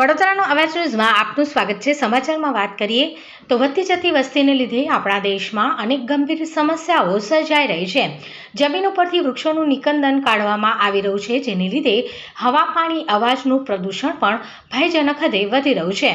વડોદરાનો અવાજ ન્યૂઝમાં આપનું સ્વાગત છે. સમાચારમાં વાત કરીએ તો વધતી જતી વસ્તીને લીધે આપણા દેશમાં અનેક ગંભીર સમસ્યાઓ સર્જાઈ રહી છે. જમીન ઉપરથી વૃક્ષોનું નિકંદન કાઢવામાં આવી રહ્યું છે, જેને લીધે હવા, પાણી, અવાજનું પ્રદૂષણ પણ ભયજનક હદે વધી રહ્યું છે.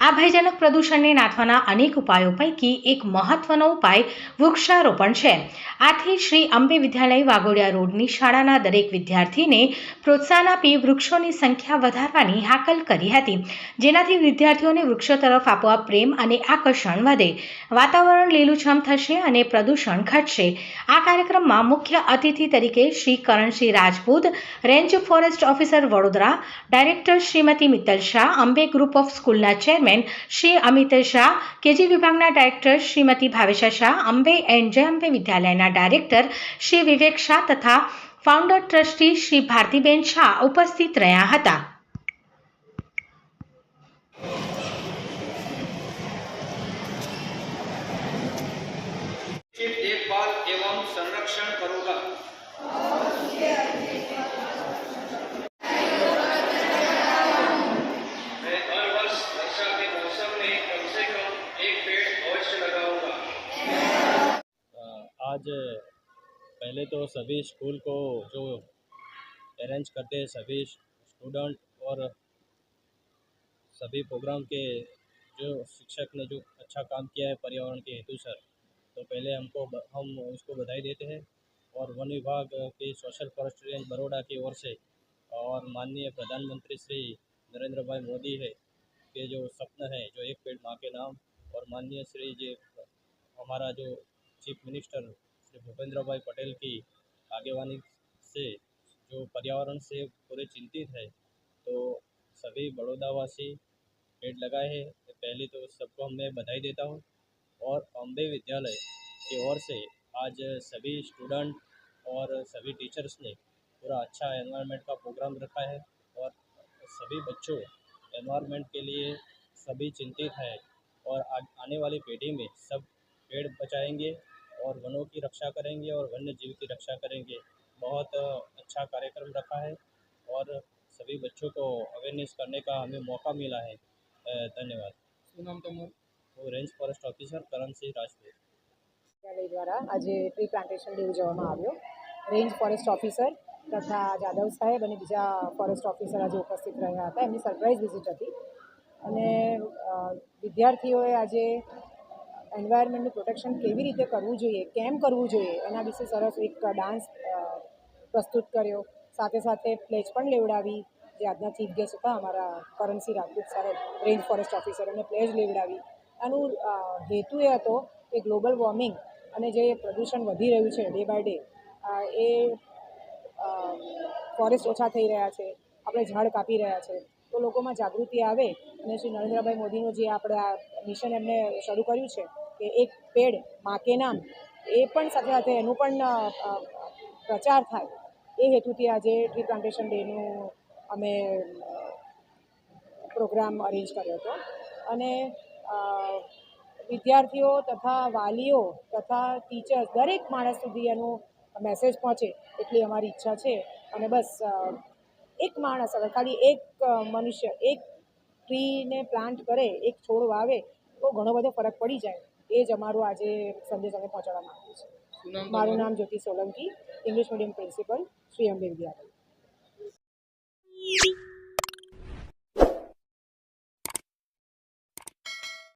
આ ભયજનક પ્રદૂષણને નાથવાના અનેક ઉપાયો પૈકી એક મહત્વનો ઉપાય વૃક્ષારોપણ છે. આથી શ્રી અંબે વિદ્યાલય વાઘોડિયા રોડની શાળાના દરેક વિદ્યાર્થીને પ્રોત્સાહન આપી વૃક્ષોની સંખ્યા વધારવાની હાકલ કરી હતી. જેનાથી વિદ્યાર્થીઓને વૃક્ષો તરફ આપોઆપ પ્રેમ અને આકર્ષણ વધે. વાતાવરણ લીલુંછમ થશે અને પ્રદૂષણ ઘટશે. આ કાર્યક્રમમાં મુખ્ય અતિથિ તરીકે Shri Karansinh Rajput, range forest officer Vadodara, director Shrimati Mittal Shah, Ambe group of સ્કૂલના ચેરમેન શ્રી અમિત શાહ, કેજી વિભાગના ડાયરેક્ટર શ્રીમતી ભાવેશા શાહ, અંબે એન્ડ જય અંબે વિદ્યાલયના ડાયરેક્ટર શ્રી વિવેક શાહ તથા ફાઉન્ડર ટ્રસ્ટી શ્રી ભારતીબેન શાહ ઉપસ્થિત રહ્યા હતા. पहले तो सभी स्कूल को जो अरेंज करते हैं सभी स्टूडेंट और सभी प्रोग्राम के जो शिक्षक ने जो अच्छा काम किया है पर्यावरण के हेतु सर तो पहले हमको हम उसको बधाई देते हैं। और वन विभाग के सोशल फॉरेस्ट रेंज बड़ोड़ा की ओर से और माननीय प्रधानमंत्री श्री नरेंद्र भाई मोदी है, के जो सपना है, जो एक पेड़ माँ के नाम और माननीय श्री जी, हमारा जो चीफ मिनिस्टर श्री भूपेंद्र भाई पटेल की आगेवानी से जो पर्यावरण से पूरे चिंतित है तो सभी बड़ौदावासी पेड़ लगाए हैं। पहले तो सबको मैं बधाई देता हूँ। और अम्बे विद्यालय की ओर से आज सभी स्टूडेंट और सभी टीचर्स ने पूरा अच्छा एनवायरनमेंट का प्रोग्राम रखा है और सभी बच्चों एनवायरनमेंट के लिए सभी चिंतित हैं और आने वाली पीढ़ी में सब पेड़ बचाएँगे। और वनों की रक्षा करेंगे और वन्य जीव की रक्षा करेंगे बहुत अ, अच्छा कार्यक्रम रखा है और सभी बच्चों को अवेयरनेस करने का हमें मौका मिला है अ, धन्यवाद શું નામ તમારું હું range forest officer Karansingh Rajput વિદ્યાલય દ્વારા આજે ટ્રી પ્લાન્ટેશન ડે ઉજવવામાં આવ્યો રેન્જ ફોરેસ્ટ ઓફિસર તથા જાદવ સાહેબ અને બીજા ફોરેસ્ટ ઓફિસર આજે ઉપસ્થિત રહ્યા હતા એમની સરપ્રાઇઝ વિઝિટ હતી અને અ, વિદ્યાર્થીઓએ આજે એન્વાયરમેન્ટનું પ્રોટેક્શન કેવી રીતે કરવું જોઈએ, કેમ કરવું જોઈએ, એના વિશે સરસ એક ડાન્સ પ્રસ્તુત કર્યો. સાથે સાથે પ્લેજ પણ લેવડાવી. જે આજના ચીફ ગેસ્ટ હતા, અમારા કરન્સી રાજપૂત સાહેબ રેન્જ ફોરેસ્ટ ઓફિસર એમને પ્લેજ લેવડાવી. આનું હેતુ એ હતો કે ગ્લોબલ વોર્મિંગ અને જે પ્રદૂષણ વધી રહ્યું છે ડે બાય ડે એ ફોરેસ્ટ ઓછા થઈ રહ્યા છે, આપણે ઝાડ કાપી રહ્યા છે. તો લોકોમાં જાગૃતિ આવે અને શ્રી નરેન્દ્રભાઈ મોદીનું જે આપણે આ મિશન એમને શરૂ કર્યું છે કે એક પેડ મા નામ, એ પણ સાથે સાથે એનું પણ પ્રચાર થાય. એ હેતુથી આજે ટ્રી પ્લાન્ટેશન ડેનું અમે પ્રોગ્રામ અરેન્જ કર્યો હતો. અને વિદ્યાર્થીઓ તથા વાલીઓ તથા ટીચર્સ, દરેક માણસ સુધી એનું મેસેજ પહોંચે એટલી અમારી ઈચ્છા છે. અને બસ એક માણસ હવે ખાલી એક મનુષ્ય, એક ટ્રીને પ્લાન્ટ કરે, એક છોડ વાવે તો ઘણો બધો ફરક પડી જાય. એ જ અમારો આજે સંદેશ અમે પહોંચાડવા માંગીએ છીએ મારું નામ Jyoti Solanki English medium principal Shri Ambe Vidyalaya.